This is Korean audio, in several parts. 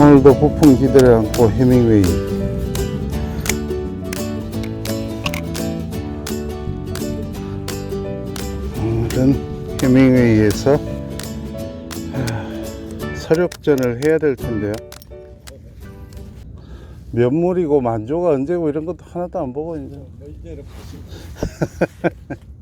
오늘도 부품 기대를 안고 해밍웨이 하, 서력전을 해야 될 텐데요. 면물이고 만조가 언제고 이런 것도 하나도 안 보고 이제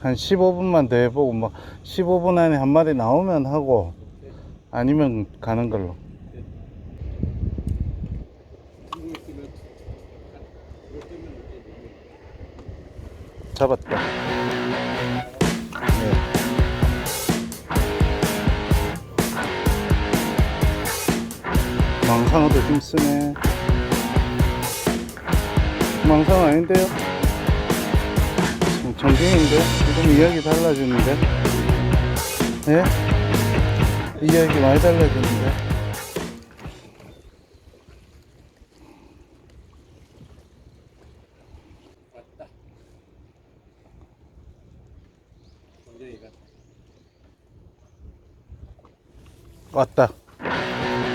한 15분만 더 해보고 뭐 15분 안에 한 마리 나오면 하고 아니면 가는 걸로 잡았다 네. 망상어도 힘쓰네 망상 아닌데요? 전갱인데? 지금 이야기 달라지는데? 예? 이야기 많이 달라지는데? 왔다.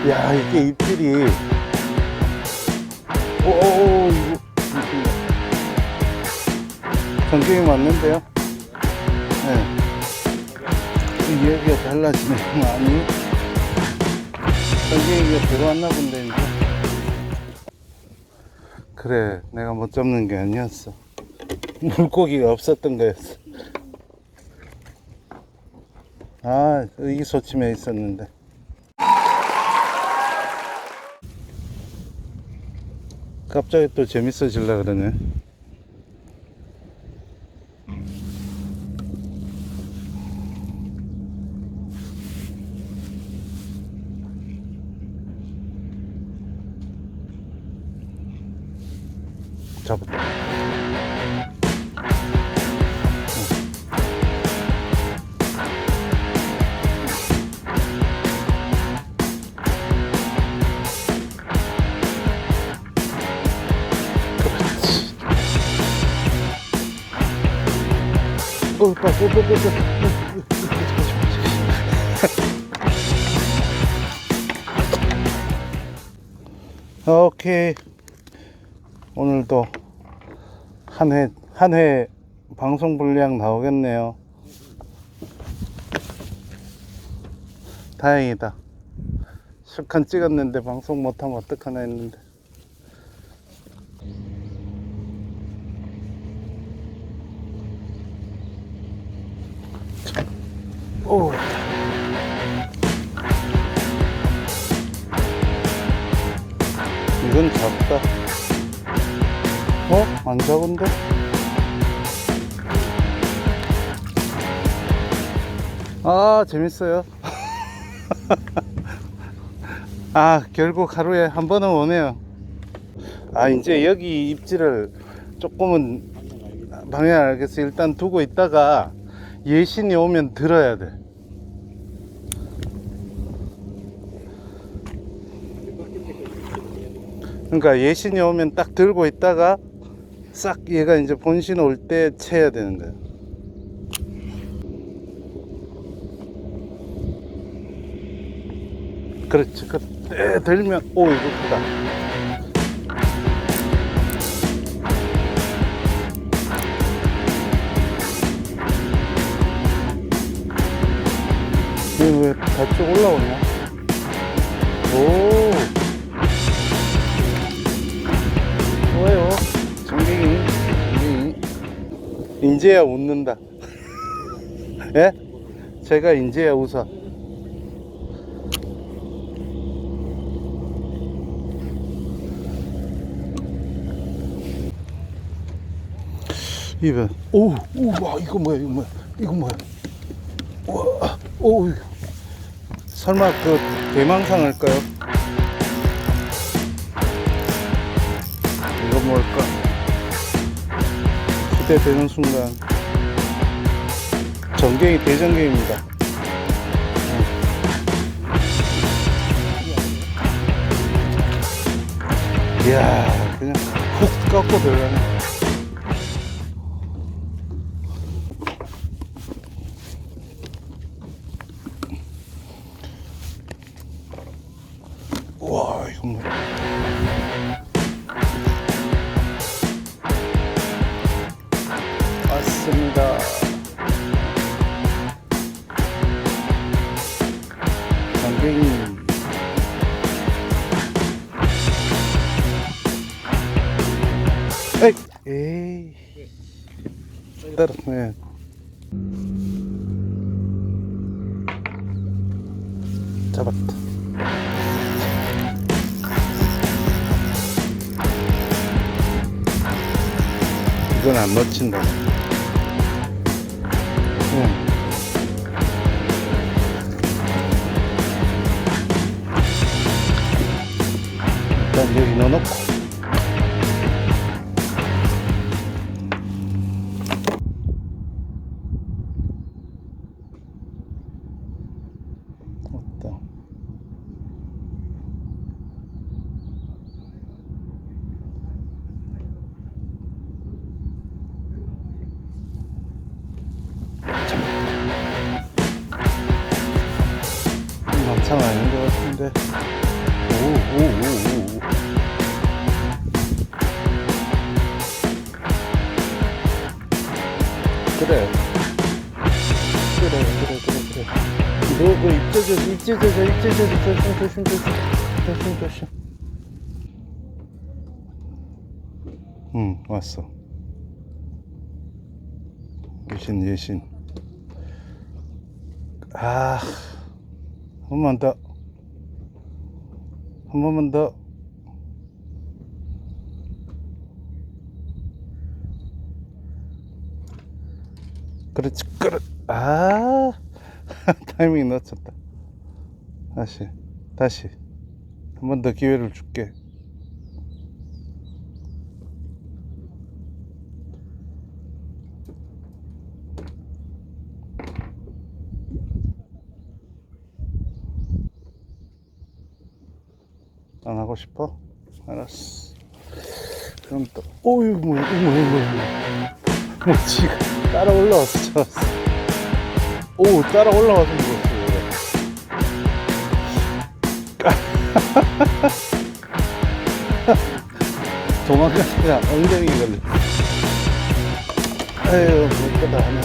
야, 이게 입질이. 오오오, 전갱이 맞는데요? 네. 이 이야기가 달라지네, 많이. 전갱이가 들어왔나 본데, 이제. 그래, 내가 못 잡는 게 아니었어. 물고기가 없었던 거였어. 아, 의기소침해 있었는데. 갑자기 또 재밌어질라 그러네. 어, 빠. 오케이. 오늘도 한 회, 한 회 방송 분량 나오겠네요. 다행이다. 실컷 찍었는데 방송 못하면 어떡하나 했는데. 오. 이건 작다. 어? 안 작은데? 아, 재밌어요. 아, 결국 하루에 한 번은 오네요. 아, 이제 여기 입지를 조금은 방향 알겠어. 일단 두고 있다가 예신이 오면 들어야 돼. 그러니까 예신이 오면 딱 들고 있다가 싹 얘가 이제 본신 올 때 채야 되는 거야. 그렇지. 그, 에, 들면, 오, 이거 크다. 이거 왜 다쪽 올라오냐? 오. 인제야 웃는다. 예? 제가 인제야 웃어. 이번 오, 오, 와 이거 뭐야 이거 뭐야 이거 뭐야 와, 오, 설마 그 대망상일까요? 이거 뭘까? 기대되는 순간 전갱이 대전갱입니다. 이야 그냥 훅 깎고 들어가네. 와 이거 뭐 에이 떨어네 잡았다 이건 안 놓친다. 응. 일단 여기 넣어놓고. 막상 아닌 것 같은데. 오, 오, 오, 오. 그래. 그래, 그래, 그래, 그래. 너그 입젖어, 입젖어, 입젖어, 조심, 조심, 조심, 조심, 조심. 응, 왔어. 예신, 예신. 아. 한 번만 더. 한 번만 더. 그렇지, 그렇. 아, 타이밍 놓쳤다. 다시, 다시. 한 번 더 기회를 줄게. 안 하고 싶어? 알았어. 그럼 또, 오, 이거 뭐야, 뭐야, 뭐야. 뭐, 지금 따라 올라왔어, 잡았어. 오, 따라 올라와서 죽었어. 도망가다가 엉덩이 걸려. 에휴, 못 가다 하나.